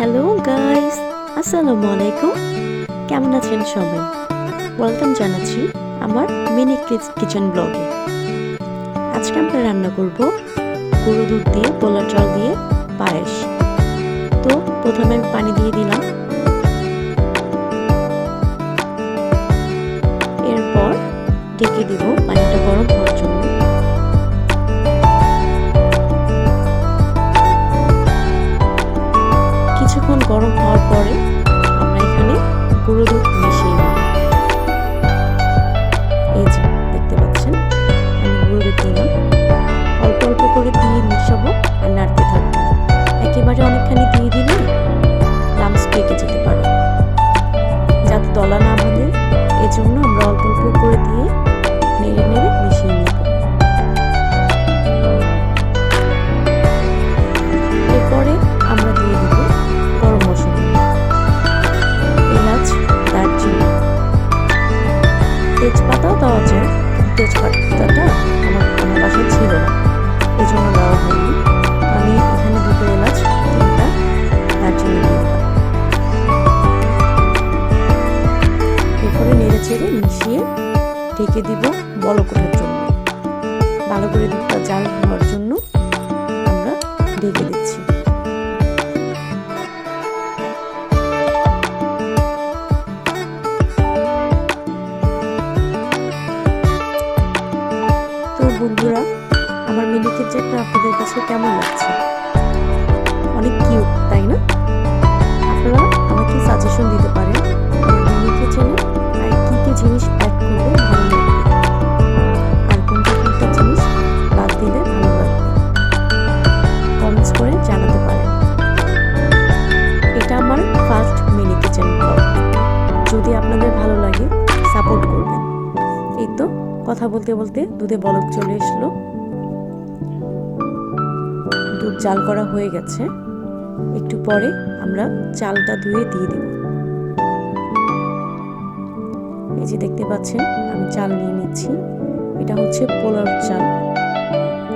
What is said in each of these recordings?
Hello guys আসসালামু আলাইকুম কেমন আছেন সবাই? ওয়েলকাম জানাচ্ছি আমার মিনি কিচেন ব্লগে আজকে আমরা রান্না করব গরু দুধ দিয়ে পোলার চাল দিয়ে, পায়েস। তো প্রথমে আমি পানি দিয়ে দিলাম। এরপর ঢেকে দিব পানিটা গরম হওয়ার জন্য। গরম হওয়ার পরে আমরা এখানে গুঁড়ো দুধ নেড়ে চেড়ে মিশিয়ে ঢেকে দিব বলক ওঠার জন্য। ভালো করে দুধটা জাল হওয়ার জন্য আমরা ঢেকে দিচ্ছি। তো বন্ধুরা, আমার মিনি কিচেনটা আপনাদের কাছে কেমন লাগছে? অনেক কিউট, তাই না? আপনারা আমাকে সাজেশন দিতে কথা বলতে বলতে দুধে বলক চলে এসলো। দুধ জাল করা হয়ে গেছে। একটু পরে আমরা চালটা ধুয়ে দিয়ে দেব। এই যে দেখতে পাচ্ছেন, আমি চাল নিয়ে নিচ্ছি। এটা হচ্ছে পোলার চাল।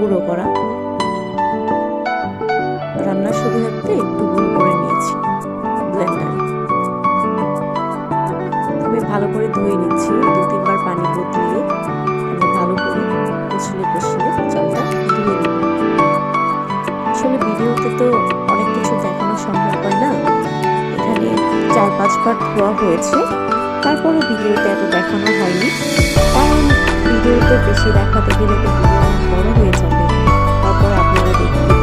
গুঁড়ো করা কষিয়ে কষিয়ে আসলে ভিডিওতে তো অনেক কিছু দেখানো সম্ভব হয় না। এখানে চার পাঁচবার ধোয়া হয়েছে। তারপরে ভিডিওতে এত দেখানো হয়নি। কারণ ভিডিওতে বেশি দেখাতে গেলে তো ভিডিও বড় হয়ে যাবে। তারপর আপনারা দেখতে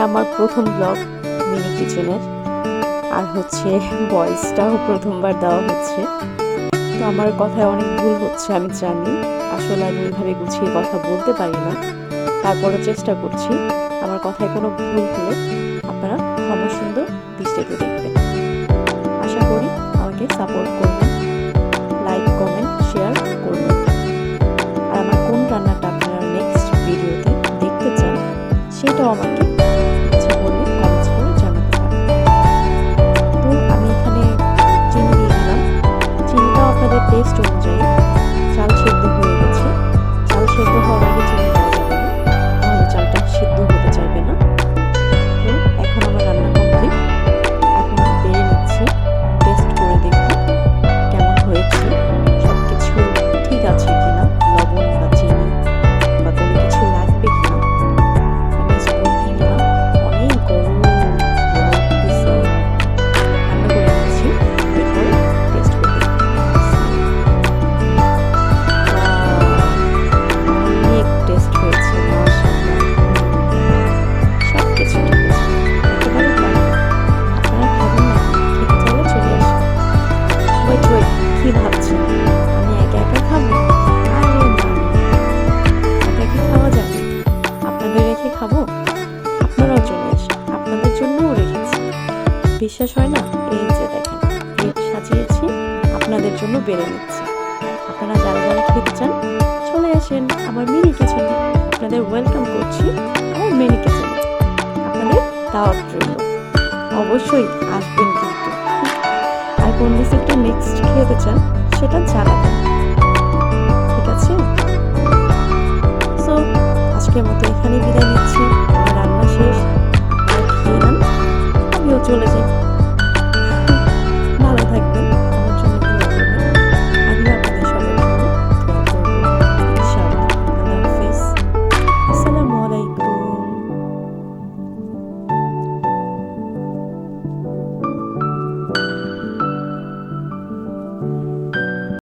এটা আমার প্রথম ব্লগ মিনি কিচেনের। আর হচ্ছে ভয়েসটাও প্রথমবার দেওয়া হচ্ছে। তো আমার কথায় অনেক ভুল হচ্ছে, আমি জানি। আসলে আমি ওইভাবে গুছিয়ে কথা বলতে পারি না। তারপরও চেষ্টা করছি। আমার কথায় কোনো ভুল হলে আপনারা ক্ষমা সুন্দর দৃষ্টিতে দেখবেন। আশা করি আমাকে সাপোর্ট করবেন। লাইক কমেন্ট শেয়ার করবেন। আর আমার কোন রান্নাটা আপনারা নেক্সট ভিডিওতে দেখতে চান, সেটাও আমাকে আপনাদের টেস্ট খাব আপনারাও চলে আসুন। আপনাদের জন্যও রেখেছি। বিশ্বাস হয় না? এই যে দেখেন, কেক সাজিয়েছি, আপনাদের জন্য বেড়ে নিচ্ছি। আপনারা যারা যারা খেতে চান, চলে আসেন আমার মিনি কিচেনে আপনাদের ওয়েলকাম করছি আমার মিনি কিচেনে আপনাদের দাওয়ার জন্য। অবশ্যই আসবেন কিন্তু। আর কোন রেসিপিটা নেক্সট খেতে চান, সেটা জানাবেন। আজকের মতো এখানে বিদায় নিচ্ছি রান্না শেষ।